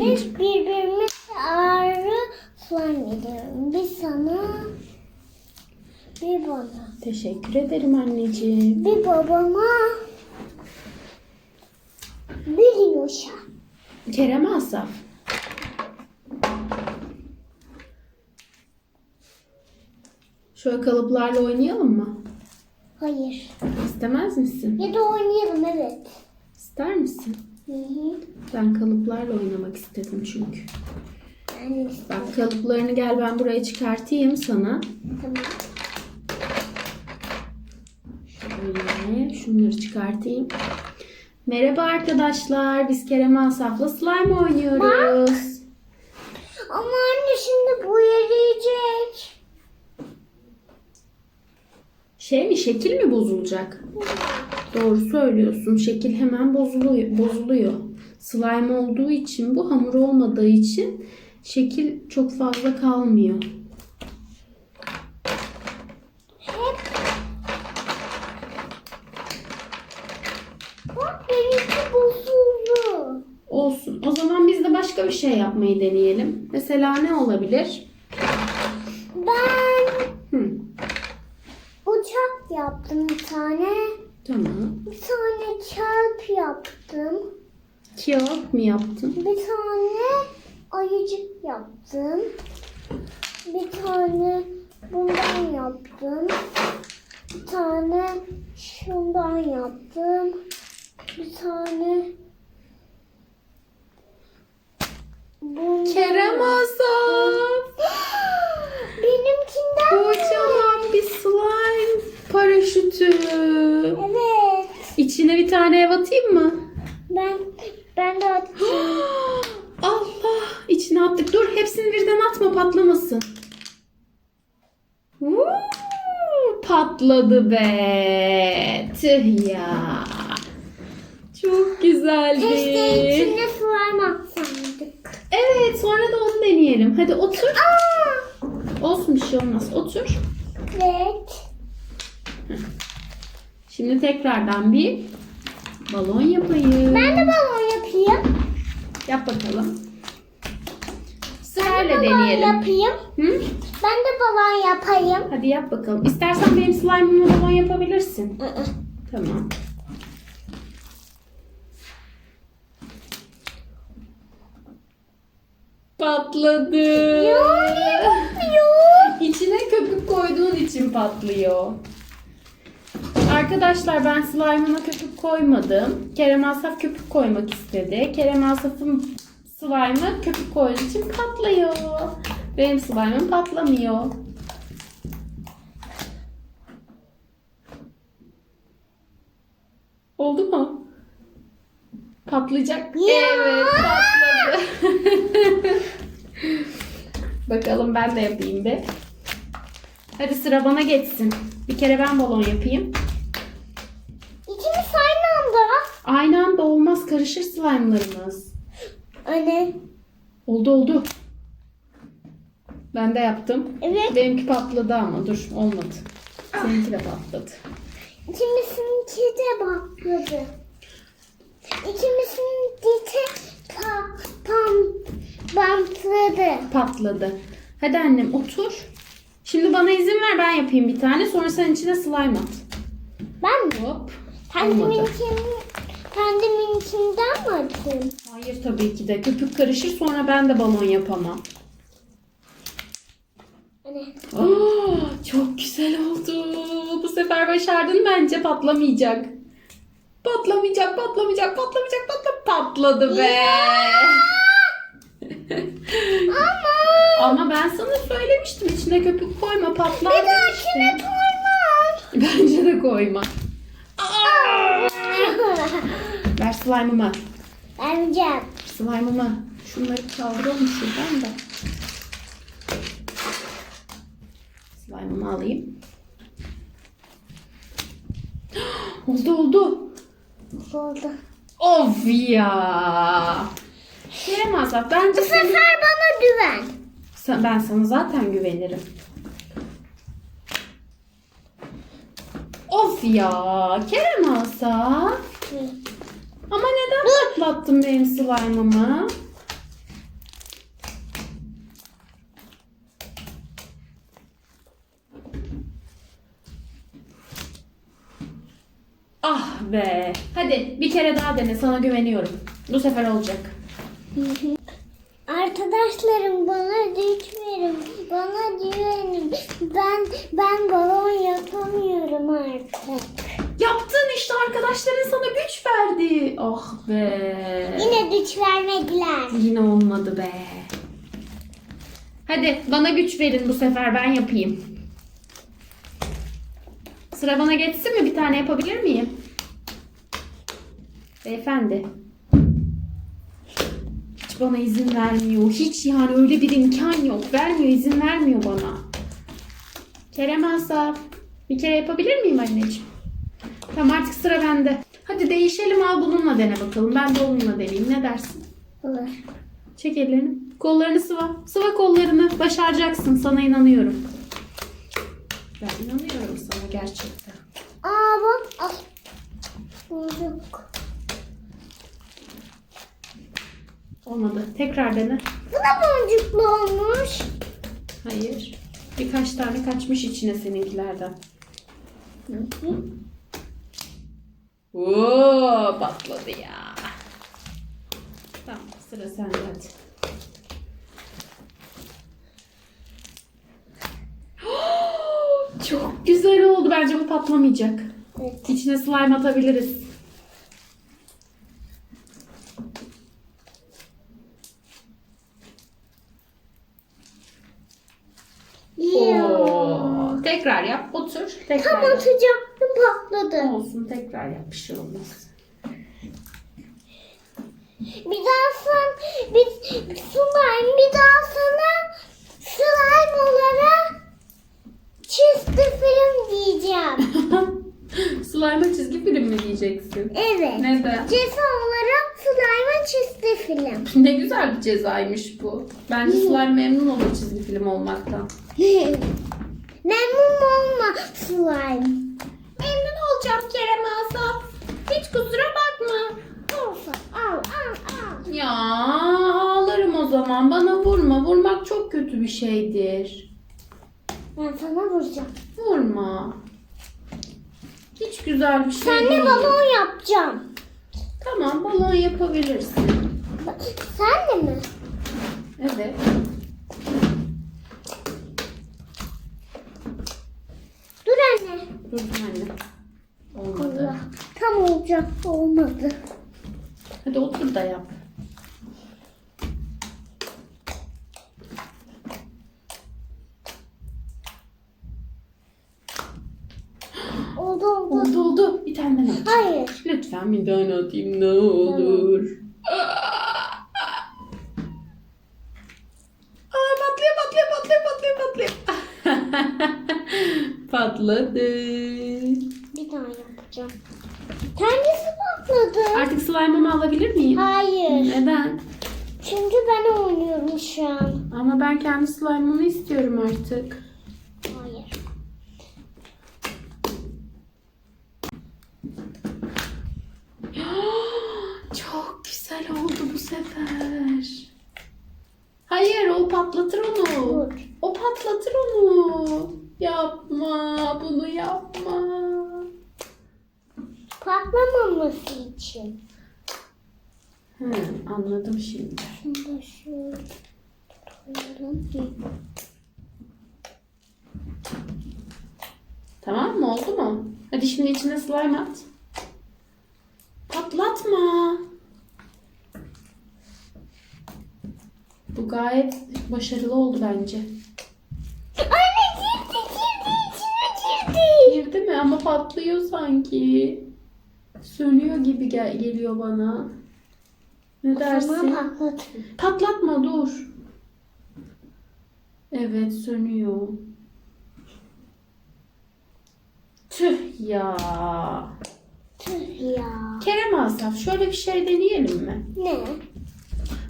Biz birbirimize ağrı falan veriyorum. Bir sana, bir bana. Teşekkür ederim anneciğim. Bir babama, bir Yuşa. Kerem Asaf. Şöyle kalıplarla oynayalım mı? Hayır. İstemez misin? Ya da oynayalım evet. İster misin? Ben kalıplarla oynamak istedim çünkü. Ben. Bak kalıplarını gel ben buraya çıkartayım sana. Tamam. Şöyle şunları çıkartayım. Merhaba arkadaşlar. Biz Kerem Asaf'la slime oynuyoruz. Ama anne şimdi bu yarayacak. Şey mi şekil mi bozulacak? Doğru söylüyorsun. Şekil hemen bozuluyor. bozuluyor. Slime olduğu için bu hamur olmadığı için şekil çok fazla kalmıyor. Olsun. O zaman biz de başka bir şey yapmayı deneyelim. Mesela ne olabilir? Ben Hı, uçak yaptım bir tane. tamam. Bir tane çarp yaptım. Kağıt mı yaptın? Bir tane ayıcık yaptım. Bir tane bundan yaptım. Bir tane şundan yaptım. Bir tane bundan. Kerem Asaf. Benimkinden. Kocaman bir slime paraşütü. Evet. İçine bir tane ev atayım mı? Ben ben de atacağım. Allah! içine attık. Dur hepsini birden atma patlamasın. Vuu, patladı be. Tüh ya. Çok güzeldi. Keşke içine slime atsaydık. Evet sonra da onu deneyelim. Hadi otur. Aa! Olsun bir şey olmaz. Otur. Evet. Şimdi tekrardan bir balon yapayım. Ben de balon yapayım. Yap bakalım. Ben Sırayla de balon deneyelim. yapayım. Hı? Ben de balon yapayım. Hadi yap bakalım. İstersen benim slime'ımla balon yapabilirsin. Iı. Tamam. Patladı. Yok. İçine köpük koyduğun için patlıyor. Arkadaşlar ben slime'ıma köpük koymadım. Kerem Asaf köpük koymak istedi. Kerem Asaf'ın slime'ı köpük koyduğu için patlıyor. Benim slime'ım patlamıyor. Oldu mu? Patlayacak. Ya. Evet patladı. Bakalım ben de yapayım bir. Hadi sıra bana geçsin. Bir kere ben balon yapayım. Karışır slime'larımız. Anne. Oldu oldu. Ben de yaptım. Evet. Benimki patladı ama dur olmadı. Seninki de patladı. İkimizinki de patladı. İkimizinki de pa, pam, bantladı. Patladı. Hadi annem otur. Şimdi bana izin ver ben yapayım bir tane. Sonra sen içine slime at. Ben mi? Hop. Olmadı. Kendiminkin, kendiminkinden mi atayım? Hayır tabii ki de. Köpük karışır sonra ben de balon yapamam. Anne. Aa, çok güzel oldu. Bu sefer başardın bence patlamayacak. Patlamayacak, patlamayacak, patlamayacak, patla patladı be. Ama. Ama ben sana söylemiştim içine köpük koyma patlar Bir dahakine demiştim. koymam. Bence de koyma. Aa! Ver slime'ımı. Vermeyeceğim. Slime'ımı. Şunları kaldıralım şuradan da. Slime'ımı alayım. oldu oldu. Oldu. Of ya. Kerem Asaf bence Bu sefer bana güven. Sen- Ben sana zaten güvenirim. Of ya. Kerem Asaf. Hı. Ama neden patlattın benim slime'ımı? Ah be. Hadi bir kere daha dene. Sana güveniyorum. Bu sefer olacak. Arkadaşlarım bana lütfen bana güvenin. Ben ben balon yapamıyorum artık. İşte arkadaşların sana güç verdi. Oh be. Yine güç vermediler. Yine olmadı be. Hadi bana güç verin bu sefer ben yapayım. Sıra bana geçsin mi? Bir tane yapabilir miyim? Beyefendi. Hiç bana izin vermiyor. Hiç yani öyle bir imkan yok. Vermiyor, izin vermiyor bana. Kerem Asaf. Bir kere yapabilir miyim anneciğim? Tamam artık sıra bende. Hadi değişelim al bununla dene bakalım. Ben de onunla deneyeyim. Ne dersin? Olur. Çek ellerini. Kollarını sıva. Sıva kollarını. Başaracaksın. Sana inanıyorum. Ben inanıyorum sana gerçekten. Aa bak. Bulduk. Olmadı. Tekrar dene. Bu da boncuklu olmuş. Hayır. Birkaç tane kaçmış içine seninkilerden. Oo, patladı ya. Tamam sıra sende hadi. Çok güzel oldu. Bence bu patlamayacak. Evet. İçine slime atabiliriz. Oo. Tekrar yap. Otur. Tekrar Tam yap. atacaktım patladı. Olsun tekrar yap. Bir şey olmaz. Bir daha sen bir slime bir daha sana slime olarak çizgi film diyeceğim. Slime'a çizgi film mi diyeceksin? Evet. Neden? Ceza olarak slime'a çizgi film. Ne güzel bir cezaymış bu. Bence slime memnun olur çizgi film olmaktan. Memnun olma slime. Olacağım Kerem Asaf. Hiç kusura bakma. Olsun. Al al al. Ya ağlarım o zaman. Bana vurma. Vurmak çok kötü bir şeydir. Ben sana vuracağım. Vurma. Hiç güzel bir şey Sen değil. de balon yapacağım. Tamam balon yapabilirsin. Sen de mi? Evet. Dur anne. Dur anne. Olmadı. Allah. Tam olacak olmadı. Hadi otur da yap. Oldu oldu. Oldu oldu. Bir tane daha. at. Hayır. Lütfen bir tane atayım ne olur. Aa, patlıyor patlıyor patlıyor patlıyor patlıyor. Patladı. Bir daha yapacağım. Slime'ımı alabilir miyim? Hayır. Neden? Çünkü ben oynuyorum şu an. Ama ben kendi slime'ımı istiyorum artık. Hayır. Çok güzel oldu bu sefer. Hayır o patlatır onu. Dur. O patlatır onu. Yapma bunu yapma. Patlamaması için. Hı, anladım şimdi. Da şöyle koyalım. Tamam mı oldu mu? Hadi şimdi içine slime at. Patlatma. Bu gayet başarılı oldu bence. Anne girdi girdi içine girdi. Girdi mi? Ama patlıyor sanki. Sönüyor gibi gel- geliyor bana. Ne dersin? Patlat. Patlatma dur. Evet sönüyor. Tüh ya. Tüh ya. Kerem Asaf şöyle bir şey deneyelim mi? Ne?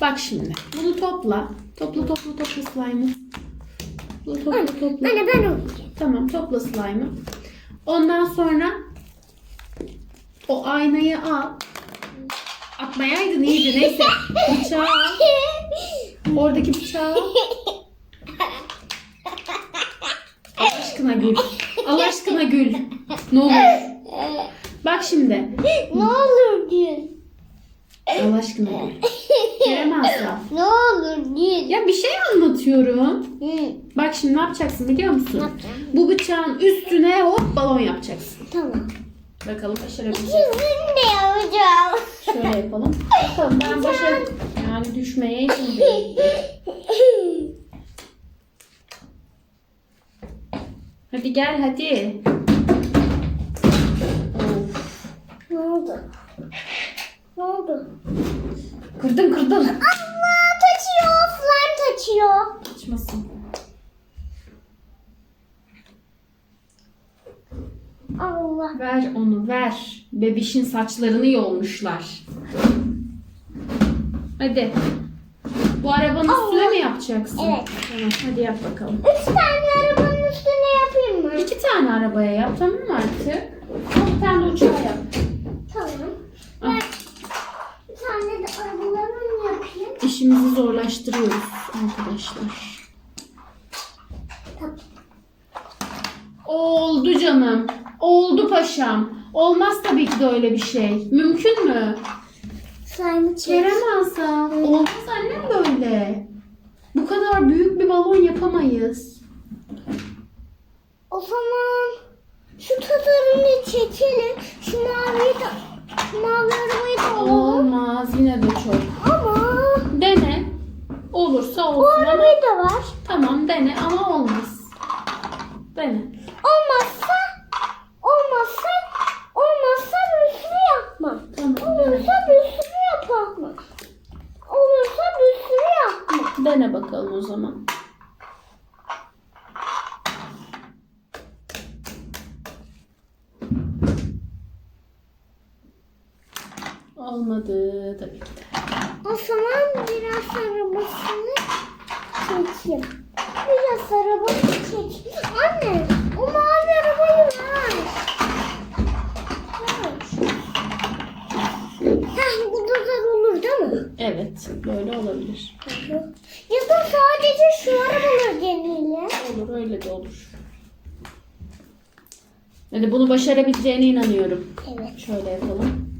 Bak şimdi bunu topla. Topla topla topla slime'ı. Topla topla topla. Anne ben oynayacağım. Tamam topla slime'ı. Ondan sonra o aynayı al. Atmayaydın iyiydi neyse. Bıçağı. Oradaki bıçağı al. Allah aşkına gül. Allah aşkına gül. Ne olur. Bak şimdi. ne olur gül. Allah aşkına. Kerem Asaf. Ne olur gül. Ya bir şey anlatıyorum. Hı, Bak şimdi ne yapacaksın biliyor musun? Ne yapacağım? Bu bıçağın üstüne hop balon yapacaksın. tamam. Bakalım başarabilecek. Yüzünü de yapacağım. Şöyle yapalım. Bakalım ben başar yani düşmeye değil. Hadi gel hadi. Ne oldu? Ne oldu? Kırdın kırdın. Allah taçıyor. Slime taçıyor. Açmasın. Allah. Ver onu ver. Bebişin saçlarını yolmuşlar. Hadi. Bu arabanın üstüne mi yapacaksın? Evet. Tamam hadi yap bakalım. Üç tane arabanın üstüne yapayım mı? İki tane arabaya yap tamam mı artık? Bir tane de uçağa yap. Tamam. Bir tane de arabalarımı yapayım. İşimizi zorlaştırıyoruz arkadaşlar. Tamam. Oldu canım. Oldu paşam. Olmaz tabii ki de öyle bir şey. Mümkün mü? Slime'ı çek. Kerem Asaf. Olmaz annem böyle. Bu kadar büyük bir balon yapamayız. O zaman şu tasarımı çekelim. Şu maviyi de şu mavi arabayı da alalım. Olmaz yine de çok. Ama Dene. Olursa bu olsun ama arabayı da var. tamam dene ama olmaz. Dene. Olmazsa olmazsa olmazsa bir sürü yapma. Tamam. Olursa bir sürü yapma. Olursa bir sürü yapma. Dene bakalım o zaman. Olmadı tabii ki de. O zaman biraz arabasını çekeyim. Biraz arabasını çekeyim. Anne o mavi arabayı ver. Heh, bu olur değil mi? Evet, böyle olabilir. Ya da sadece şu arabaları deneyelim. Olur, öyle de olur. Hadi bunu başarabileceğine inanıyorum. Evet. Şöyle yapalım.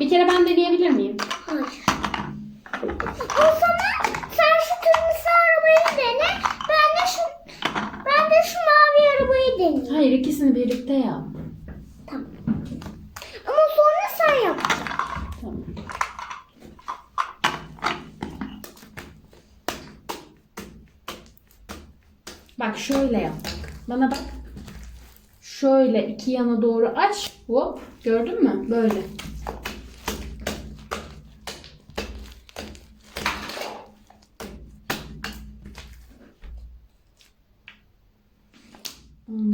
Bir kere ben deneyebilir miyim? Hayır. O zaman sen şu kırmızı arabayı dene. Ben de şu ben de şu mavi arabayı deneyeyim. Hayır, ikisini birlikte yap. Tamam. Ama sonra sen yap. Tamam. Bak şöyle yap bak. Bana bak. Şöyle iki yana doğru aç. Hop. Gördün mü? Böyle.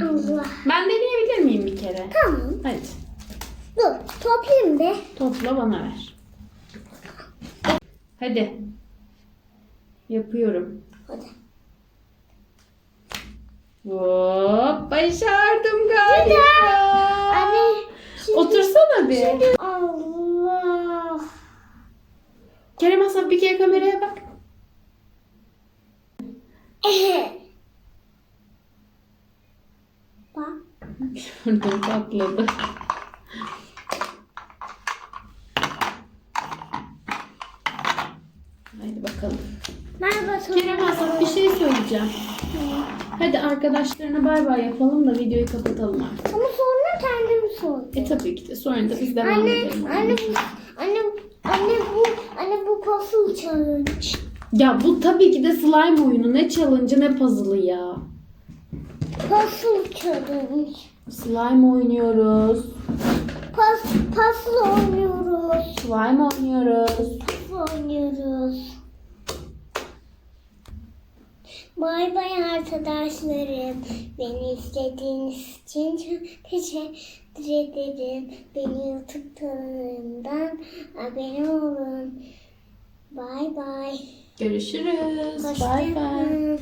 Allah. Ben deneyebilir miyim bir kere? Tamam. Hadi. Dur toplayayım be. Topla bana ver. Hadi. Yapıyorum. Hadi. Hop. Başardım galiba. Anne. Şimdi, Otursana bir. Şimdi Allah. Kerem Asaf bir kere kameraya bak. Bak. Gördüm patladı. Haydi bakalım. Merhaba. Kerem Asaf bir şey söyleyeceğim. Hadi arkadaşlarına bay bay yapalım da videoyu kapatalım artık. Ama sonra kendimi sor. E tabii ki de sonra da biz devam Anne, edelim. anne bu, anne, anne bu, anne bu puzzle challenge. Ya bu tabii ki de slime oyunu. Ne challenge'ı ne puzzle'ı ya. Puzzle challenge. Slime oynuyoruz. Pas, puzzle oynuyoruz. Slime oynuyoruz. Puzzle oynuyoruz. Bay bay arkadaşlarım. Beni izlediğiniz için çok teşekkür ederim. Beni YouTube kanalımdan abone olun. Bay bay. Görüşürüz. Bay bay.